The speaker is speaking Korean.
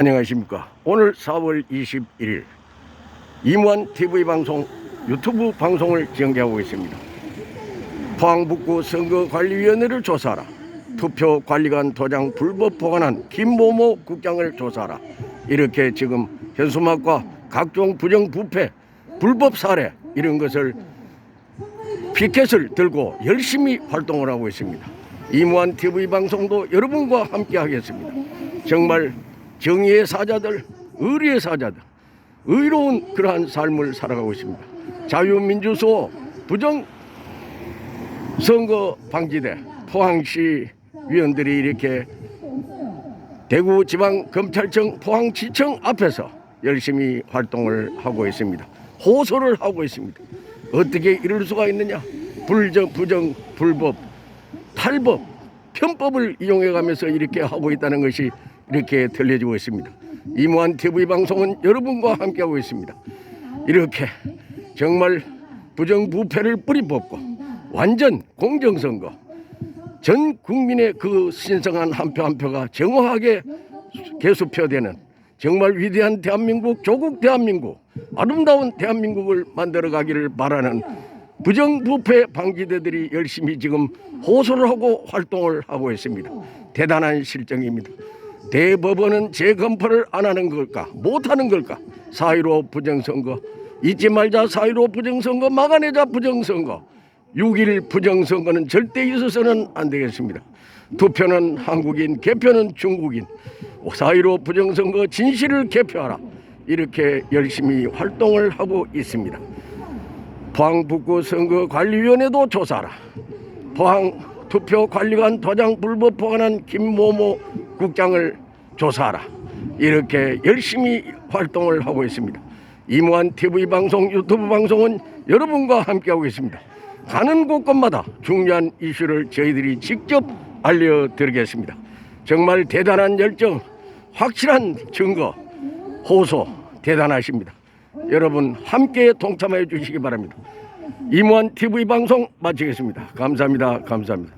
안녕하십니까. 오늘 4월 21일 이무한 TV 방송 유튜브 방송을 전개하고 있습니다. 포항북구 선거관리위원회를 조사하라. 투표관리관 도장 불법 보관한 김모모 국장을 조사하라. 이렇게 지금 현수막과 각종 부정부패, 불법 사례 이런 것을 피켓을 들고 열심히 활동을 하고 있습니다. 이무한 TV 방송도 여러분과 함께 하겠습니다. 정말 정의의 사자들, 의리의 사자들, 의로운 그러한 삶을 살아가고 있습니다. 자유민주소 부정 선거 방지대 포항시 위원들이 이렇게 대구 지방 검찰청 포항지청 앞에서 열심히 활동을 하고 있습니다. 호소를 하고 있습니다. 어떻게 이럴 수가 있느냐? 불정, 부정, 불법, 탈법, 편법을 이용해 가면서 이렇게 하고 있다는 것이 이렇게 들려지고 있습니다. 이무한 TV 방송은 여러분과 함께하고 있습니다. 이렇게 정말 부정부패를 뿌리 뽑고 완전 공정선거 전 국민의 그 신성한 한 표 한 표가 정확하게 개수표되는 정말 위대한 대한민국 조국 대한민국 아름다운 대한민국을 만들어 가기를 바라는 부정부패 방지대들이 열심히 지금 호소를 하고 활동을 하고 있습니다. 대단한 실정입니다. 대법원은 재검표를 안 하는 걸까? 못 하는 걸까? 4.15 부정선거 잊지 말자 4.15 부정선거 막아내자 부정선거 6.1 부정선거는 절대 있어서는 안 되겠습니다. 투표는 한국인, 개표는 중국인. 4.15 부정선거 진실을 개표하라. 이렇게 열심히 활동을 하고 있습니다. 포항북구 선거관리위원회도 조사하라. 포항 투표관리관 도장 불법 보관한 김모모 국장을 조사하라. 이렇게 열심히 활동을 하고 있습니다. 이무한 TV 방송, 유튜브 방송은 여러분과 함께하고 있습니다. 가는 곳곳마다 중요한 이슈를 저희들이 직접 알려드리겠습니다. 정말 대단한 열정, 확실한 증거, 호소 대단하십니다. 여러분 함께 동참해 주시기 바랍니다. 이무한 TV 방송 마치겠습니다. 감사합니다. 감사합니다.